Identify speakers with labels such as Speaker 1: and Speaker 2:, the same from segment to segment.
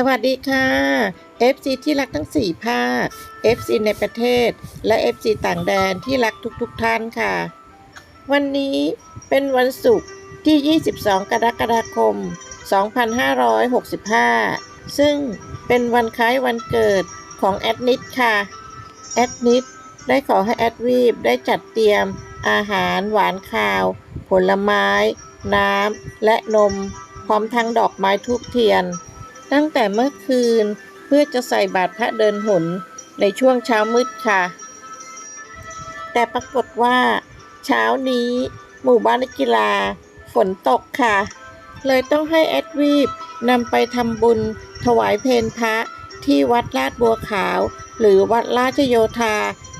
Speaker 1: สวัสดีค่ะ FC ที่รักทั้ง 4 ภาค FC ในประเทศ และ FC ต่างแดนที่รักทุกๆทท่านค่ะ วันนี้เป็นวันศุกร์ที่ 22 กรกฎาคม 2565 ซึ่งเป็นวันคล้ายวันเกิดของแอดนิดค่ะ แอดนิดได้ขอให้แอดวีบได้จัดเตรียมอาหารหวานข้าว ผลไม้ น้ำ และนม พร้อมทั้งดอกไม้ทูบเทียน ตั้งแต่เมื่อคืนเพื่อจะใส่บาตรพระเดินหนในช่วงเช้ามืดค่ะ แต่ปรากฏว่า เช้านี้หมู่บ้านนักกีฬาฝนตกค่ะ เลยต้องให้แอดวีบนำไปทำบุญถวายเพลพระที่วัดลาดบัวขาว หรือวัดราชโยธา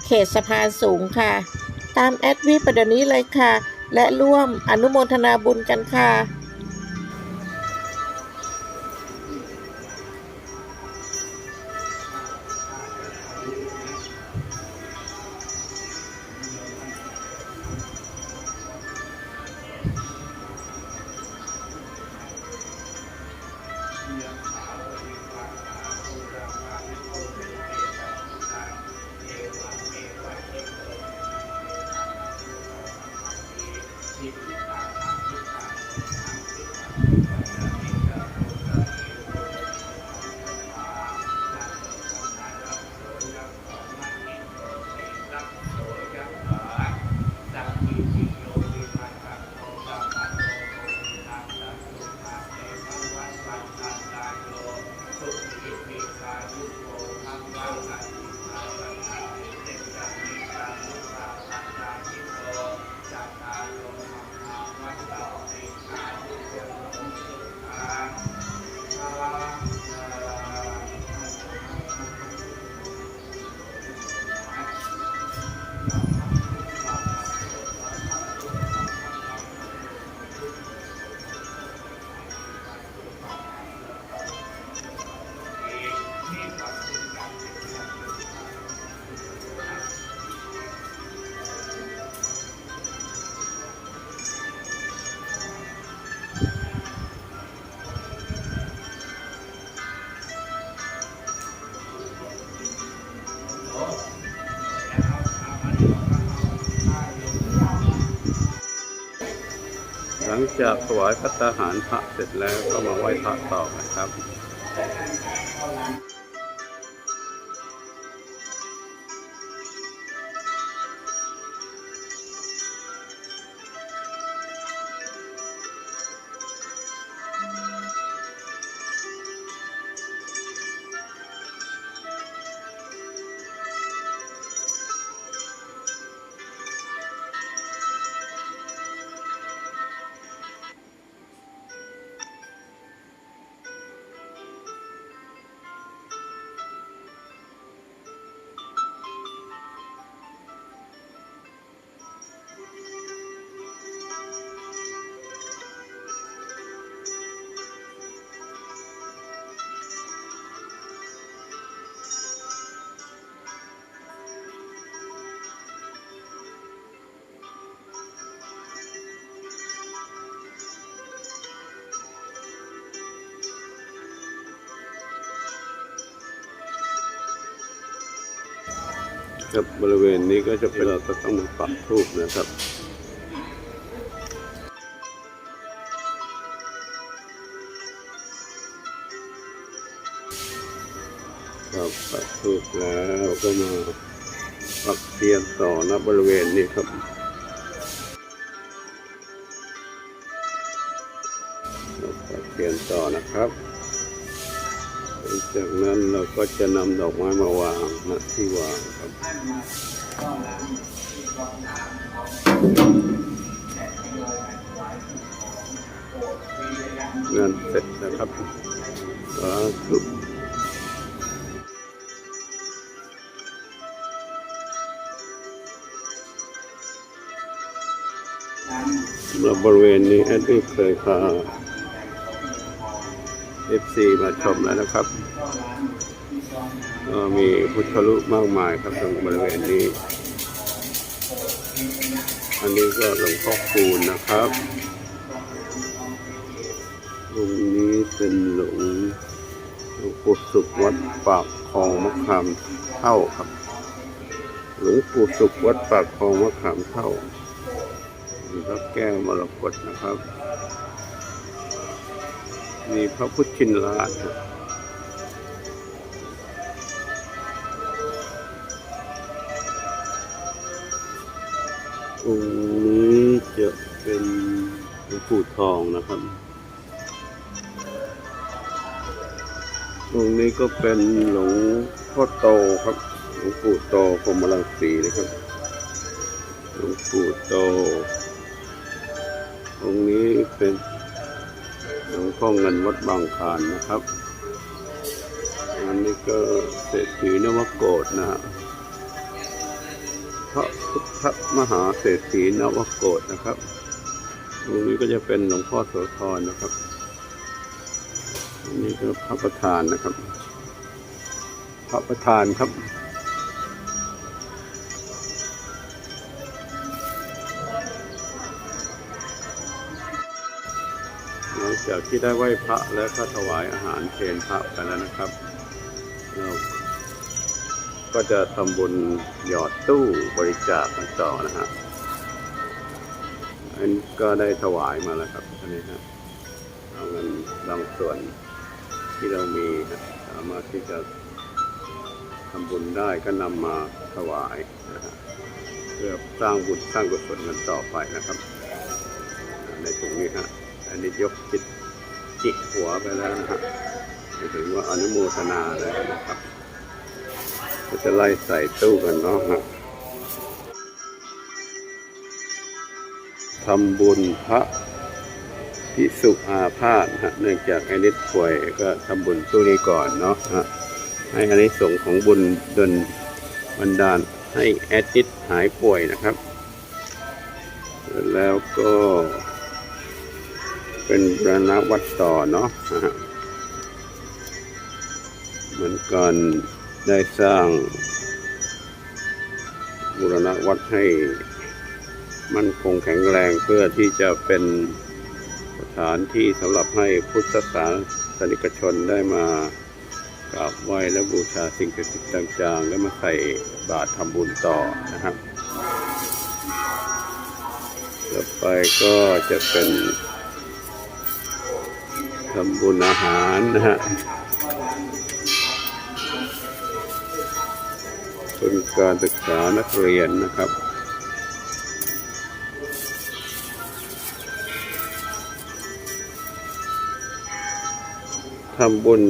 Speaker 1: เขตสะพานสูงค่ะ ตามแอดวีประเดี๋ยวนี้เลยค่ะ และร่วมอนุโมทนาบุญกันค่ะ
Speaker 2: งจากถวายพัตตาหารพระเสร็จแล้วก็มาไหว้พระต่อนะครับ ครับบริเวณนี้ก็จะเป็นเราต้องมาปักทูบนะครับครับปักทูบแล้วก็มาปักเทียนต่อนะบริเวณนี้ครับปักเทียนต่อนะครับ จากนั้นเราก็จะนำดอกไม้มาวางณที่วางครับงานเสร็จนะครับสาธุสำหรับบริเวณนี้แอดดี้เคยพา FC มาชมแล้วนะครับก็มีพุทธรูปมากมายครับตรงบริเวณนี้ อันนี้ก็หลวงพ่อคูณนะครับตรงนี้เป็นหลวงหลวงปู่สุขวัดปากคลองมะขามเท่าครับหลวงปู่สุขวัดปากคลองมะขามเท่ามีพระแก้วมรกตนะครับ มีพระพุทธชินราชครับองค์นี้จะเป็นหลวงปู่ทองนะครับองค์นี้ก็เป็นหลวงพ่อโตครับ หลวงปู่โตพรมรังสีนะครับ หลวงปู่โตองค์นี้เป็น หลวงพ่อเงินวัดบางคานนะครับ อันนี้ก็เศรษฐีนวโกฏนะฮะพระพุทธมหาเศรษฐีนวโกฏนะครับองนี้ก็จะเป็นหลวงพ่อโสธรนะครับ อันนี้ก็พระประธานนะครับ พระประธานครับ จากที่ได้ไหว้พระและก็ถวายอาหารเพลพระกันแล้วนะครับเราก็จะทำบุญหยอดตู้บริจาคกันต่อนะฮะอันก็ได้ถวายมาแล้วครับอันนี้ครับเอาเงินบางส่วนที่เรามีนะสามารถที่จะทำบุญได้ก็นำมาถวายนะฮะเพื่อสร้างบุญสร้างกุศลกันต่อไปนะครับ ในตรงนี้ฮะอันนี้ยกจิต จิกหัวไปแล้วนะฮะถึงว่าอนุโมทนาแล้วนะครับก็จะไล่ใส่ตู้กันเนาะฮะทำบุญพระพิสุอาพาธฮะเนื่องจากไอ้นิดป่วยก็ทำบุญตู้นี้ก่อนเนาะฮะให้อานิสงส์ของบุญดลบันดาลให้แอดนิดหายป่วยนะครับ แล้วก็ เป็นบรณวัดต่อเนาะเหมือนกันได้สร้างบูรณวัดให้มันคงแข็งแรงเพื่อที่จะเป็นสถานที่สำหรับให้พุทธศาสนิกชนได้มากราบไหว้และบูชาสิ่งศักดิ์สิทธิ์ต่างๆ และมาใส่บาตรทำบุญต่อนะครับ ต่อไปก็จะเป็น ทำบุญอาหารนะฮะเป็นการศึกษานักเรียนนะครับทำบุญ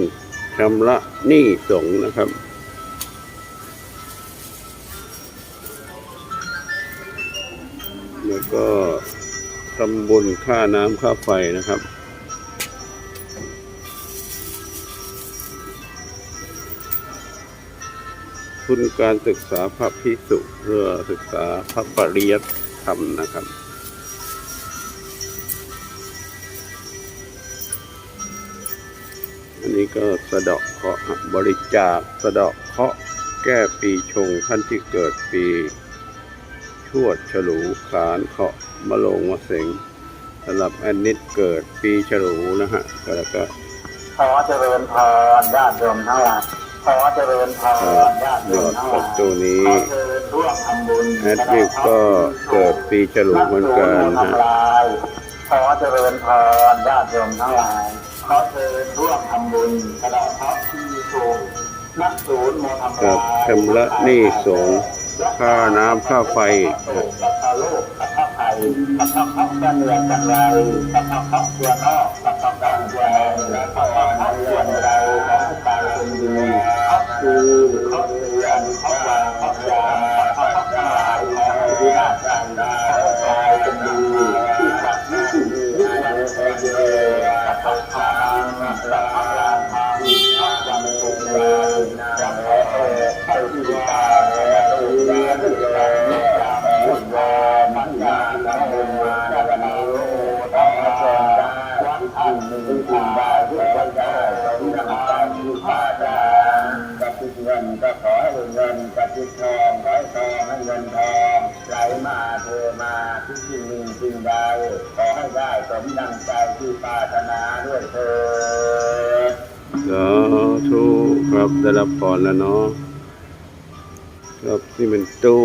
Speaker 2: ชำระหนี้สงนะครับ แล้วก็ทำบุญค่าน้ำค่าไฟนะครับ ทุนการศึกษาพระพิสุเพื่อศึกษาพระปริยัติธรรมนะครับ อันนี้ก็สะดาะเคาะบริจาคสะดาะเคาะแก้ปีชงท่านที่เกิดปีชวดฉลูขานเคาะมะโรงมะเสงสำหรับแอนนิดเกิดปีฉลูนะฮะแล้วก็
Speaker 3: ขอเจริญพรญาติโยมทั้งหลาย ขอเจริญพรญาติโยมทั้งหลายขอเจริญร่วมทำบุญ
Speaker 2: แอดมิกก็เกิดปีฉลูเหมือนกันฮะ
Speaker 3: ขอเจริญพรญาติโยมทั้งหลายขอเจริญร่วมทำบุญกระดาษพระที่สูงนักศูนย์โมทำ
Speaker 2: กับชำระหนี้สงค่าน้ำค่าไฟ
Speaker 3: กับโลกกับไทยกับพระพักกันเรือกันไรกับพระพักตัวนอก มาทุกสิ่งหนึ่งสิ่งใดขอให้ได้สมดังใจที่ปรารถนาด้วยเถิด
Speaker 2: สาธุครับได้รับพรแล้วเนาะครับนี่เป็นตู้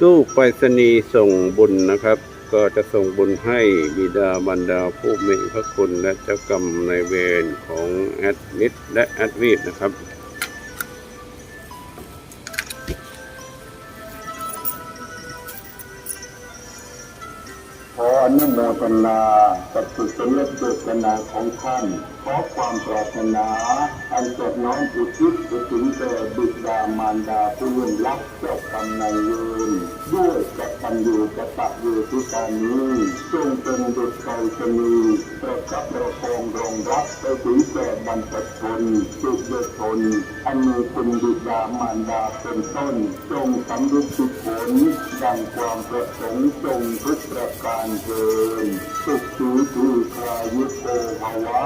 Speaker 2: ตู้ไปรษณีย์ส่งบุญนะครับ ก็จะส่งบุญให้บิดาบรรดาผู้มีพระคุณและเจ้ากรรมในเวรของแอดมิดและแอดวีดนะครับ
Speaker 3: นากับสุสลเจตนาของท่าน ขอความปรารถนา อันจดน้อมอุทิศไปถึงแด่บิดามารดาผู้ล่วงลับเจ้ากรรมนายเวรด้วยกตัญญูกตเวทิตานี้จงเป็นดุจไฟชนีประคับประคองรองรับไปถึงแก่บรรพชนสุขชนอันมีคุณบิดามารดาเป็นต้น จงสำเร็จผลดังความประสงค์จงทุกประการเทินสุขสีทีคายุโกภวะ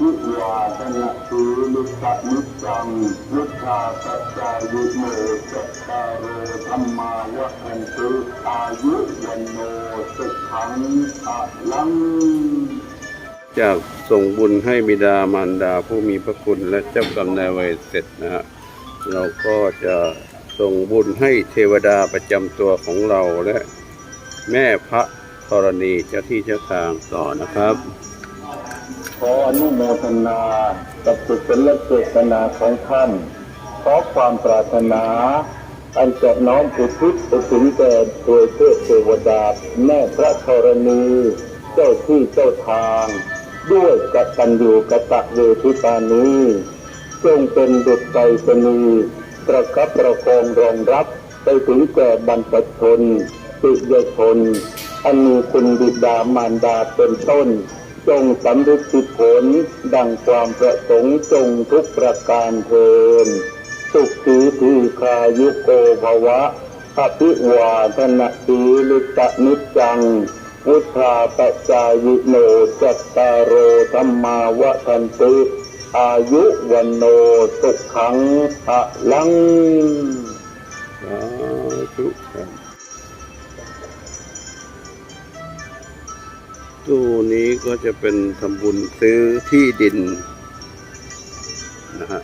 Speaker 3: อภิวาทนาสีลิสะนิจังวุฒาสัจจายุโมจัตตารโอธรรมาวะอันตุอายุวันโนสุขังอะลัง
Speaker 2: จากส่งบุญให้บิดามารดาผู้มีพระคุณและเจ้ากรรมนายเวรเสร็จนะฮะเราก็จะส่งบุญให้เทวดาประจำตัวของเราและแม่พระธรณีเจ้าที่เจ้าทางต่อนะครับ
Speaker 3: ขออนุโมทนากับสุสลเจตนาของท่าน ขอความปรารถนา อันจะน้อมอุทิศไปถึงแก่ตัวเทพเทวดาแม่พระธรณีเจ้าที่เจ้าทาง ด้วยกตัญญูกตเวทิตานี้จงเป็นดุจไฟสนีประคับประคองรองรับไปถึงแก่บรรพชนสิยชน อันมีคุณบิดามารดาเป็นต้น จงสำเร็จผล ดังความประสงค์จงทุกประการเทินสุขสีทีคายุโกภวะอภิวาทนาสีลิตะนิจจังพุทธาปจายิโนจัตตารโอธรรมาวะทันติอายุวันโนสุขังอะลัง
Speaker 2: สาธุ ตู้นี้ก็จะเป็นทำบุญซื้อที่ดินนะฮะ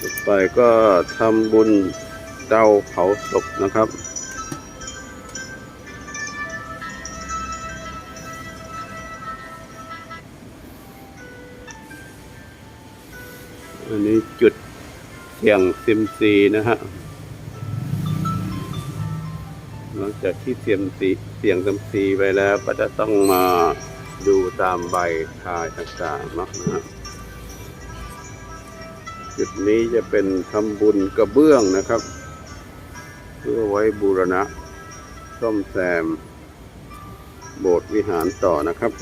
Speaker 2: ต่อไปก็ทำบุญเตาเผาศพนะครับอันนี้จุดเสี่ยงซิมซีนะฮะ หลังจากที่เสียมซีเสียงซิมซีไปแล้วก็จะต้องมาดูตามใบทายต่างๆนะนะฮะจุดนี้จะเป็นทำบุญกระเบื้องนะครับ เพื่อไว้บูรณะซ่อมแซม โบสถ์วิหารต่อนะครับ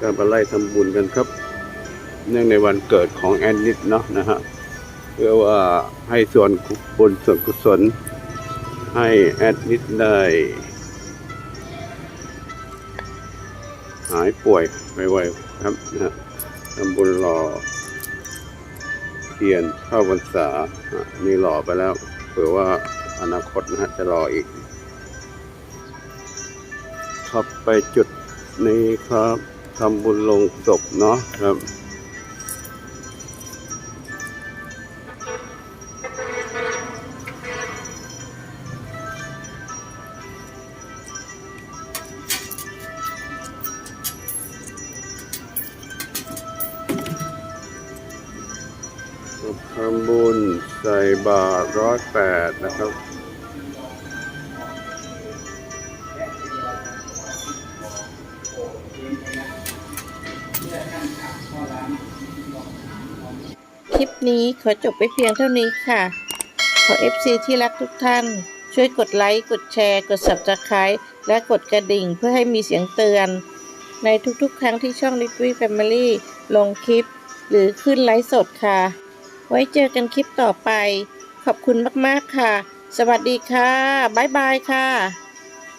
Speaker 2: ก็มาไล่ทำบุญกันครับ เนื่องในวันเกิดของแอนนิดเนาะนะฮะเพื่อว่าให้ส่วนบุญส่วนกุศล ให้แอดนิดได้ หายป่วยไวๆครับนะฮะทำบุญรอเทียนเข้าพรรษาอะนี่อไปแล้วเผื่อว่าอนาคตนะฮะจะรออีกครับไปจุดนี้ครับทำบุญลงศพเนาะครับ ร้อยแปดนะครับ
Speaker 1: คลิปนี้ขอจบไปเพียงเท่านี้ค่ะ ขอ FC ที่รักทุกท่าน ช่วยกดไลค์ กดแชร์ กด Subscribe และกดกระดิ่งเพื่อให้มีเสียงเตือน ในทุกๆ ครั้งที่ช่อง Little Family ลงคลิป หรือขึ้นไลฟ์สดค่ะ ไว้เจอกันคลิปต่อไป ขอบคุณมาก ๆ ค่ะ สวัสดีค่ะ บ๊ายบายค่ะ